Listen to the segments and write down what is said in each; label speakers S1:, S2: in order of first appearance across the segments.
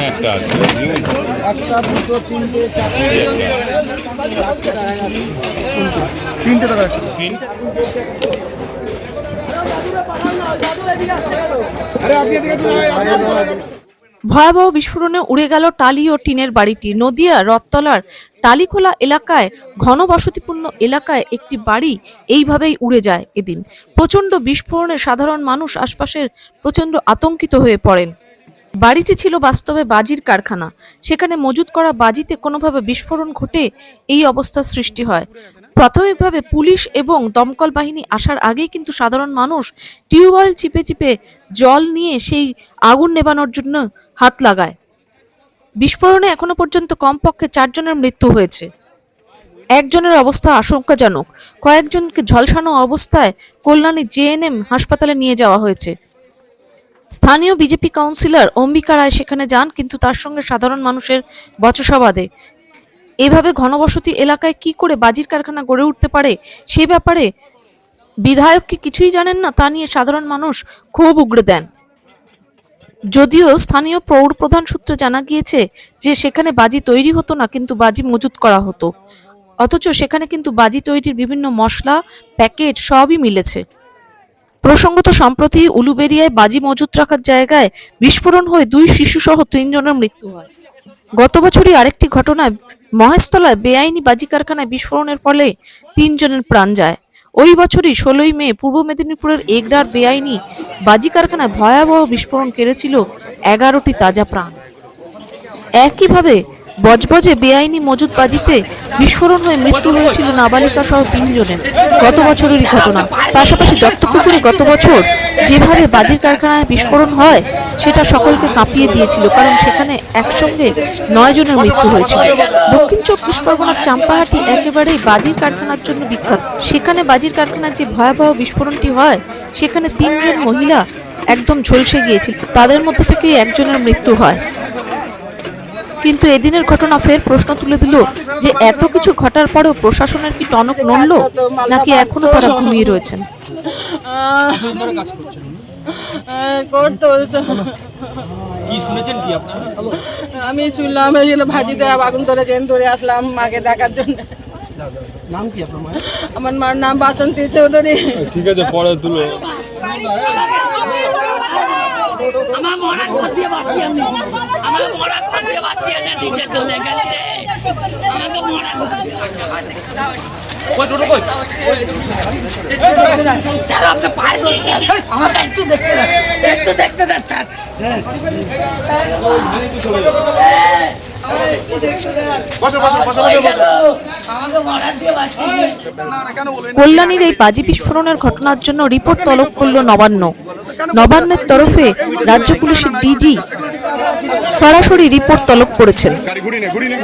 S1: এখানে একটা আছে
S2: একটা দুটো তিনটে চারটে
S3: তিনটে টাকা আছে।
S1: তিন
S2: আরে আপনি এদিকে আপনি
S4: ভয়াবহ বিস্ফোরণে উড়ে গেল টালি ও টিনের বাড়িটি। নদিয়া রথতলার টালিখোলা এলাকায় ঘনবসতিপূর্ণ এলাকায় একটি বাড়ি এইভাবেই উড়ে যায় এদিন। প্রচণ্ড বিস্ফোরণে সাধারণ মানুষ আশপাশের প্রচণ্ড আতঙ্কিত হয়ে পড়েন। বাড়িটি ছিল বাস্তবে বাজির কারখানা। সেখানে মজুত করা বাজিতে কোনোভাবে বিস্ফোরণ ঘটে এই অবস্থার সৃষ্টি হয়। প্রাথমিকভাবে পুলিশ এবং দমকল বাহিনী আসার আগেই কিন্তু সাধারণ মানুষ টিউবওয়েল চিপে চিপে জল নিয়ে সেই আগুন নেবানোর জন্য হাত লাগায়। বিস্ফোরণে এখনও পর্যন্ত কমপক্ষে চারজনের মৃত্যু হয়েছে। একজনের অবস্থা আশঙ্কাজনক। কয়েকজনকে ঝলসানো অবস্থায় কল্যাণী জেএনএম হাসপাতালে নিয়ে যাওয়া হয়েছে। স্থানীয় বিজেপি কাউন্সিলর অম্বিকা রায় সেখানে যান, কিন্তু তার সঙ্গে সাধারণ মানুষের বচসা বাঁধে। এভাবে ঘনবসতি এলাকায় কি করে বাজির কারখানা গড়ে উঠতে পারে সে ব্যাপারে বিধায়ক কি কিছুই জানেন না, তা নিয়ে সাধারণ মানুষ ক্ষোভ উগড়ে দেন। যদিও স্থানীয় পৌর প্রধান সূত্রে জানা গিয়েছে যে সেখানে বাজি তৈরি হতো না, কিন্তু বাজি মজুত করা হতো। অথচ সেখানে কিন্তু বাজি তৈরির বিভিন্ন মশলা, প্যাকেট সবই মিলেছে। প্রসঙ্গত সম্প্রতি উলুবেরিয়ায় বাজি মজুত রাখার জায়গায় বিস্ফোরণ হয়ে দুই শিশুসহ তিনজনের মৃত্যু হয়। গত বছরই আরেকটি ঘটনায় মহেশতলায় বেআইনি বাজি কারখানায় বিস্ফোরণের ফলে তিনজনের প্রাণ যায়। ওই বছরই ষোলোই মে পূর্ব মেদিনীপুরের এগডার বেআইনি বাজি কারখানায় ভয়াবহ বিস্ফোরণ কেড়েছিল এগারোটি তাজা প্রাণ। একইভাবে বজবজে বেআইনি মজুদ বাজিতে বিস্ফোরণ হয়ে মৃত্যু হয়েছিল নাবালিকা সহ তিনজনের। গত বছরেরই ঘটনা। পাশাপাশি দত্তপুকুরে গত বছর যেভাবে বাজির কারখানায় বিস্ফোরণ হয়, সেটা সকলকে কাঁপিয়ে দিয়েছিল, কারণ সেখানে একসঙ্গে নয় জনের মৃত্যু হয়েছিল। দক্ষিণ চব্বিশ পরগনার চাম্পাহাটি একেবারেই বাজির কারখানার জন্য বিখ্যাত। সেখানে বাজির কারখানার যে ভয়াবহ বিস্ফোরণটি হয়, সেখানে তিনজন মহিলা একদম ঝলসে গিয়েছিল। তাদের মধ্যে থেকে একজনের মৃত্যু হয়। কিন্তু এদিনের ঘটনা ফের প্রশ্ন তুলে দিল যে এত কিছু ঘটার পরেও প্রশাসনের কি টনক নড়ল নাকি এখনও তারা ঘুমিয়ে রয়েছেন?
S5: করতো
S6: কি শুনেছেন কি আপনারা?
S5: আমি শুনলাম ভাজিতে আগুন ধরে ট্রেন ধরে আসলাম মাকে দেখার জন্য।
S6: নাম কি আপনার মায়ের?
S5: আমার মার নাম বাসন্তী চৌধুরী।
S1: ঠিক আছে পরে তুলো
S7: আমার মরা
S4: কল্যাণীর এই বাজি বিস্ফোরণের ঘটনার জন্য রিপোর্ট তলব করল নবান্ন। নবান্নের তরফে রাজ্য পুলিশের ডিজি সরাসরি রিপোর্ট তলব করেছেন।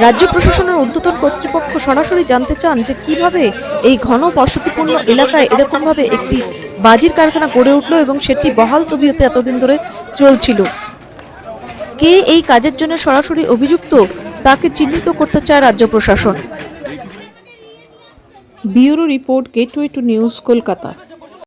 S4: রাজ্য প্রশাসনের ঊর্ধ্বতন কর্তৃপক্ষ সরাসরি জানতে চান যে কীভাবে এই ঘন বসতিপূর্ণ এলাকায় এরকমভাবে একটি বাজির কারখানা গড়ে উঠল এবং সেটি বহাল তবিয়তে এতদিন ধরে চলছিল। কে এই কাজের জন্য সরাসরি অভিযুক্ত তাকে চিহ্নিত করতে চায় রাজ্য প্রশাসন? Bureau report gateway to news Kolkata.